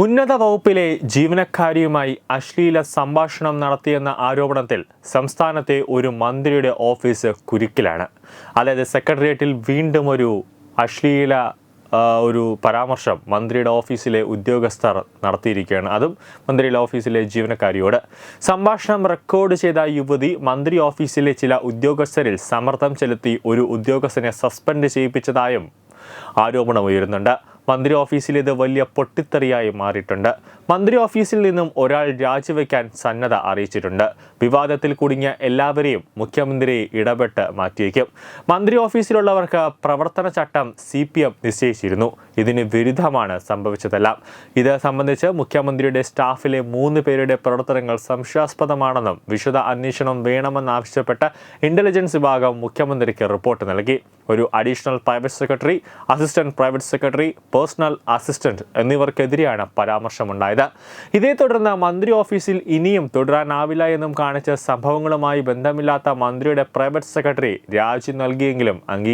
ഉന്നത വകുപ്പിലെ ജീവനക്കാരിയുമായി അശ്ലീല സംഭാഷണം നടത്തിയെന്ന ആരോപണത്തിൽ സംസ്ഥാനത്തെ ഒരു മന്ത്രിയുടെ ഓഫീസ് കുരുക്കിലാണ്. അതായത് സെക്രട്ടേറിയറ്റിൽ വീണ്ടും ഒരു അശ്ലീല ഒരു പരാമർശം മന്ത്രിയുടെ ഓഫീസിലെ ഉദ്യോഗസ്ഥർ നടത്തിയിരിക്കുകയാണ്. അതും മന്ത്രിയുടെ ഓഫീസിലെ ജീവനക്കാരിയോട്. സംഭാഷണം റെക്കോർഡ് ചെയ്ത യുവതി മന്ത്രി ഓഫീസിലെ ചില ഉദ്യോഗസ്ഥരിൽ സമ്മർദ്ദം ചെലുത്തി ഒരു ഉദ്യോഗസ്ഥനെ സസ്പെൻഡ് ചെയ്യിപ്പിച്ചതായും ആരോപണമുയരുന്നുണ്ട് മന്ത്രി ഓഫീസിൽ ഇത് വലിയ പൊട്ടിത്തെറിയായി മാറിയിട്ടുണ്ട്. മന്ത്രി ഓഫീസിൽ നിന്നും ഒരാൾ രാജിവെക്കാൻ സന്നദ്ധ അറിയിച്ചിട്ടുണ്ട്. വിവാദത്തിൽ കുടുങ്ങിയ എല്ലാവരെയും മുഖ്യമന്ത്രി ഇടപെട്ട് മാറ്റിയേക്കും മന്ത്രി ഓഫീസിലുള്ളവർക്ക് പ്രവർത്തന ചട്ടം സി പി എം നിശ്ചയിച്ചിരുന്നു. ഇതിന് വിരുദ്ധമാണ് സംഭവിച്ചതെല്ലാം. ഇത് സംബന്ധിച്ച് മുഖ്യമന്ത്രിയുടെ സ്റ്റാഫിലെ മൂന്ന് പേരുടെ പ്രവർത്തനങ്ങൾ സംശയാസ്പദമാണെന്നും വിശദ അന്വേഷണം വേണമെന്നാവശ്യപ്പെട്ട് ഇന്റലിജൻസ് വിഭാഗം മുഖ്യമന്ത്രിക്ക് റിപ്പോർട്ട് നൽകി. ഒരു additional private secretary assistant private secretary personal assistant എന്നിവർക്കെതിരെയാണ് പരാമർശമുണ്ടായത്. ഇതേ തുടർന്ന് മന്ത്രി ഓഫീസിൽ ഇനിയും തുടരാനാവില്ല എന്നും കാണിച്ച സംഭവങ്ങളുമായി ബന്ധമില്ലാത്ത മന്ത്രിയുടെ പ്രൈവറ്റ് സെക്രട്ടറി രാജി നൽകിയെങ്കിലും അംഗീകരിച്ചു